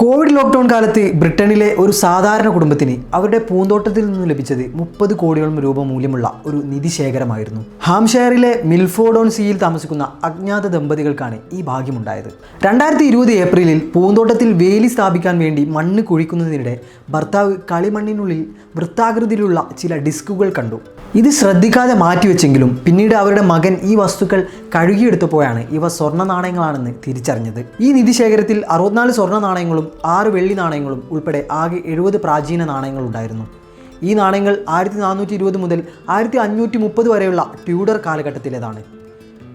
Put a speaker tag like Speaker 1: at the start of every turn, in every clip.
Speaker 1: Covid lockdown കാലത്ത് ബ്രിട്ടനിലെ ഒരു സാധാരണ കുടുംബത്തിന് അവരുടെ പൂന്തോട്ടത്തിൽ നിന്ന് ലഭിച്ചത് മുപ്പത് കോടിയോളം രൂപ മൂല്യമുള്ള ഒരു നിധി ശേഖരമായിരുന്നു. ഹാംഷെയറിലെ മിൽഫോഡോൺ സിയിൽ താമസിക്കുന്ന അജ്ഞാത ദമ്പതികൾക്കാണ് ഈ ഭാഗ്യമുണ്ടായത്. രണ്ടായിരത്തി ഇരുപത് ഏപ്രിലിൽ പൂന്തോട്ടത്തിൽ വേലി സ്ഥാപിക്കാൻ വേണ്ടി മണ്ണ് കുഴിക്കുന്നതിനിടെ ഭർത്താവ് കളിമണ്ണിനുള്ളിൽ വൃത്താകൃതിയിലുള്ള ചില ഡിസ്കുകൾ കണ്ടു. ഇത് ശ്രദ്ധിക്കാതെ മാറ്റിവെച്ചെങ്കിലും പിന്നീട് അവരുടെ മകൻ ഈ വസ്തുക്കൾ കഴുകിയെടുത്തപ്പോഴാണ് ഇവ സ്വർണ നാണയങ്ങളാണെന്ന് തിരിച്ചറിഞ്ഞത്. ഈ നിധി ശേഖരത്തിൽ അറുപത്തിനാല് സ്വർണ നാണയങ്ങളും ആറ് വെള്ളി നാണയങ്ങളും ഉൾപ്പെടെ ആകെ എഴുപത് പ്രാചീന നാണയങ്ങൾ ഉണ്ടായിരുന്നു. ഈ നാണയങ്ങൾ ആയിരത്തി നാനൂറ്റി ഇരുപത് മുതൽ ആയിരത്തി അഞ്ഞൂറ്റി മുപ്പത് വരെയുള്ള ട്യൂഡർ കാലഘട്ടത്തിലേതാണ്.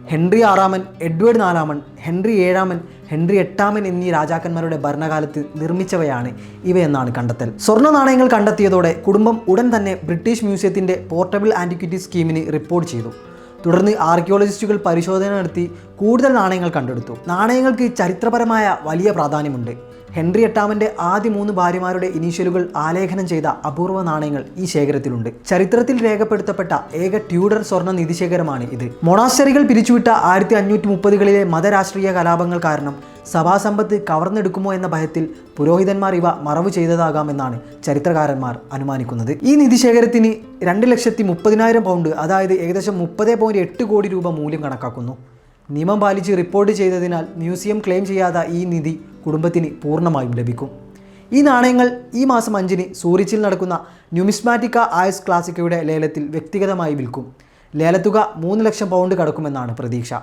Speaker 1: ഹെൻറി ആറാമൻ എഡ്വേർഡ് നാലാമൻ ഹെൻറി ഏഴാമൻ ഹെൻറി എട്ടാമൻ എന്നീ രാജാക്കന്മാരുടെ ഭരണകാലത്ത് നിർമ്മിച്ചവയാണ് ഇവയെന്നാണ് കണ്ടെത്തൽ. സ്വർണ നാണയങ്ങൾ കണ്ടെത്തിയതോടെ കുടുംബം ഉടൻ തന്നെ ബ്രിട്ടീഷ് മ്യൂസിയത്തിന്റെ പോർട്ടബിൾ ആന്റിക്വിറ്റി സ്കീമിന് റിപ്പോർട്ട് ചെയ്തു. തുടർന്ന് ആർക്കിയോളജിസ്റ്റുകൾ പരിശോധന നടത്തി കൂടുതൽ നാണയങ്ങൾ കണ്ടെടുത്തു. നാണയങ്ങൾക്ക് ചരിത്രപരമായ വലിയ പ്രാധാന്യമുണ്ട്. ഹെൻറി എട്ടാമന്റെ ആദ്യ മൂന്ന് ഭാര്യമാരുടെ ഇനീഷ്യലുകൾ ആലേഖനം ചെയ്ത അപൂർവ നാണയങ്ങൾ ഈ ശേഖരത്തിലുണ്ട്. ചരിത്രത്തിൽ രേഖപ്പെടുത്തപ്പെട്ട ഏക ട്യൂഡർ സ്വർണ നിധിശേഖരമാണ് ഇത്. മൊണാസ്റ്ററികൾ പിരിച്ചുവിട്ട ആയിരത്തി അഞ്ഞൂറ്റി മുപ്പതുകളിലെ മതരാഷ്ട്രീയ കലാപങ്ങൾ കാരണം സഭാസമ്പത്ത് കവർന്നെടുക്കുമോ എന്ന ഭയത്തിൽ പുരോഹിതന്മാർ ഇവ മറവ് ചെയ്തതാകാമെന്നാണ് ചരിത്രകാരന്മാർ അനുമാനിക്കുന്നത്. ഈ നിധിശേഖരത്തിന് രണ്ട് ലക്ഷത്തി മുപ്പതിനായിരം പൗണ്ട് അതായത് ഏകദേശം മുപ്പത് പോയിന്റ് എട്ട് കോടി രൂപ മൂല്യം കണക്കാക്കുന്നു. നിയമം പാലിച്ച് റിപ്പോർട്ട് ചെയ്തതിനാൽ മ്യൂസിയം ക്ലെയിം ചെയ്യാത്ത ഈ നിധി കുടുംബത്തിന് പൂർണമായും ലഭിക്കും. ഈ നാണയങ്ങൾ ഈ മാസം അഞ്ചിന് സൂറിച്ചിൽ നടക്കുന്ന ന്യൂമിസ്മാറ്റിക്ക ആയസ് ക്ലാസിക്കയുടെ ലേലത്തിൽ വ്യക്തിഗതമായി വിൽക്കും. ലേലത്തുക മൂന്ന് ലക്ഷം പൗണ്ട് കടക്കുമെന്നാണ് പ്രതീക്ഷ.